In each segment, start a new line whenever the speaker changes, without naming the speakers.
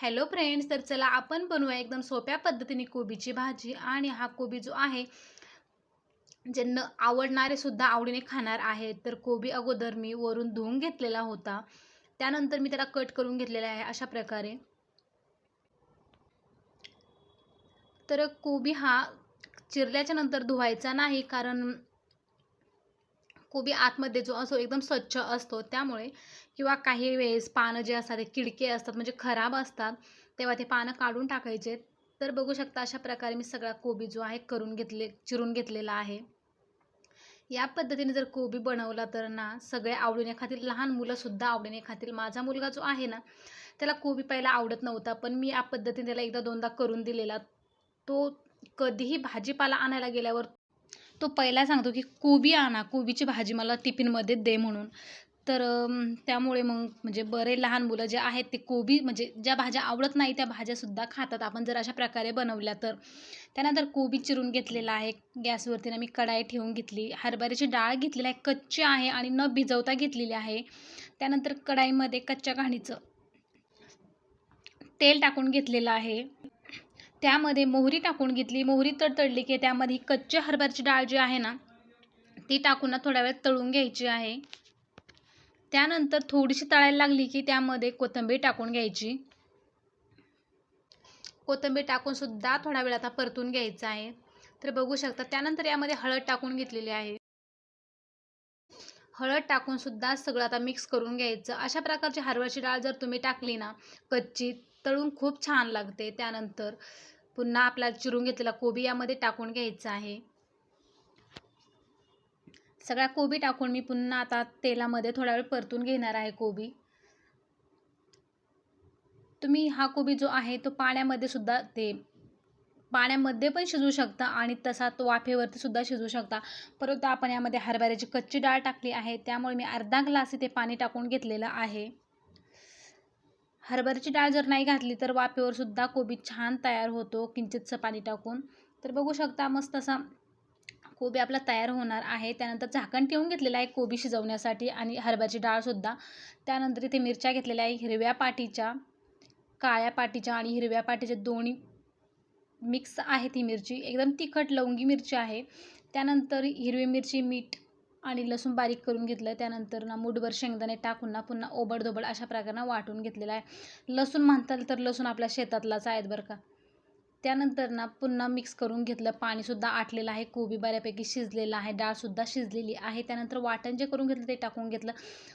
Hello friends तर चला आपण बनवूया एकदम सोप्या पद्धतीने कोबीची भाजी आणि हा कोबी जो आहे ज्यांना आवडणारे सुद्धा आवडीने खाणार आहेत तर कोबी अगोदर मी वरून धुवून घेतलेला होता. त्यानंतर मी त्याला कट करून घेतलेला आहे अशा प्रकारे. तर कोबी हा चिरल्याच्या नंतर धुवायचा नाही कारण कोबी आतमध्ये जो असो एकदम स्वच्छ असतो. त्यामुळे किंवा काही वेळेस पानं जे असतात ते किडके असतात म्हणजे खराब असतात तेव्हा ते पानं काढून टाकायचे. तर बघू शकता अशा प्रकारे मी सगळा कोबी जो आहे करून घेतले चिरून घेतलेला आहे. या पद्धतीने जर कोबी बनवला तर ना सगळे आवडीने खातील. लहान मुलंसुद्धा आवडीने खातील. माझा मुलगा जो आहे ना त्याला कोबी पहिला आवडत नव्हता पण मी या पद्धतीने त्याला एकदा दोनदा करून दिलेला. तो कधीही भाजीपाला आणायला गेल्यावर तो पहिला सांगतो की कोबी आणा कोबीची भाजी मला टिफिनमध्ये दे म्हणून. तर त्यामुळे मग म्हणजे बरे लहान मुलं जे आहेत ते कोबी म्हणजे ज्या भाज्या आवडत नाही त्या भाज्यासुद्धा खातात. आपण जर अशा प्रकारे बनवल्या तर. त्यानंतर कोबी चिरून घेतलेला आहे. गॅसवरती मी कढाई ठेवून घेतली. हरभऱ्याची डाळ घेतलेली आहे कच्ची आहे आणि न भिजवता घेतलेली आहे. त्यानंतर कढाईमध्ये कच्च्या घाणीचं तेल टाकून घेतलेलं आहे. त्यामध्ये मोहरी टाकून घेतली. मोहरी तडतडली की त्यामध्ये कच्चे हरभऱ्याची डाळ जी आहे ना ती टाकून थोड्या वेळ तळून घ्यायची आहे. त्यानंतर थोडीशी तळायला लागली की त्यामध्ये कोथिंबीर टाकून घ्यायची. कोथिंबीर टाकून सुद्धा थोडा वेळ आता परतून घ्यायचं आहे. तर बघू शकता त्यानंतर यामध्ये हळद टाकून घेतलेली आहे. हळद टाकून सुद्धा सगळं आता मिक्स करून घ्यायचं. अशा प्रकारची हरभऱ्याची डाळ जर तुम्ही टाकली ना कच्ची तळून खूप छान लागते त्यानंतर. पुन्हा आपला चिरून घेतलेला कोबी यामध्ये टाकून घ्यायचा आहे. सगळ्या कोबी टाकून मी पुन्हा आता तेलामध्ये थोडा वेळ परतून घेणार आहे कोबी. तुम्ही हा कोबी जो आहे तो पाण्यामध्ये सुद्धा ते पाण्यामध्ये पण शिजवू शकता आणि तसा तो वाफेवरती सुद्धा शिजवू शकता. परंतु आपण यामध्ये हरभऱ्याची कच्ची डाळ टाकली आहे. त्यामुळे मी अर्धा ग्लास इथे पाणी टाकून घेतलेलं आहे. हरभऱ्याची डाळ जर नाही घातली तर वाफेवर सुद्धा कोबी छान तयार होतो किंचितचं पाणी टाकून. तर बघू शकता मस्त असा कोबी आपला तयार होणार आहे. त्यानंतर झाकण ठेवून घेतलेलं आहे कोबी शिजवण्यासाठी आणि हरभऱ्याची डाळसुद्धा त्यानंतर इथे मिरच्या घेतलेल्या आहे हिरव्या पाटीच्या काळ्या पाटीच्या आणि हिरव्या पाटीच्या दोन्ही मिक्स आहे ती मिरची. एकदम तिखट लवंगी मिरची आहे. त्यानंतर हिरवी मिरची मीठ आणि लसूण बारीक करून घेतलं त्यानंतर ना मुठभर शेंगदाणे टाकून ना पुन्हा ओबडधोबड अशा प्रकारे वाटून घेतलेला आहे. लसूण म्हणताल तर लसूण आपल्या शेतातलाच आहेत बरं का. त्यानंतर ना पुन्हा मिक्स करून घेतलं पाणीसुद्धा आटलेलं आहे कोबी बऱ्यापैकी शिजलेलं आहे डाळसुद्धा शिजलेली आहे. त्यानंतर वाटण जे करून घेतलं ते टाकून घेतलं.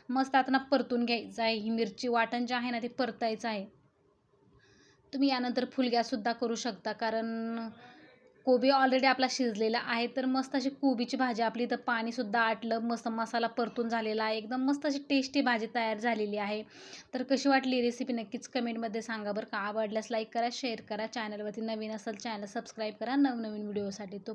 मस्त आता ना परतून घ्यायचं आहे ही मिरची वाटण जे आहे ना ते परतायचं आहे. तुम्ही यानंतर फुल गॅससुद्धा करू शकता कारण कोबी ऑलरेडी आपला शिजलेला आहे तर मस्त अशी कोबीची भाजी आपली इथं पाणीसुद्धा आटलं मस्त मसाला परतून झालेला आहे एकदम मस्त अशी टेस्टी भाजी तयार झालेली आहे. तर कशी वाटली रेसिपी नक्कीच कमेंटमध्ये सांगा बरं का. आवडल्यास लाईक करा शेअर करा चॅनलवरती नवीन असेल चॅनल सबस्क्राईब करा नवनवीन व्हिडिओसाठी तो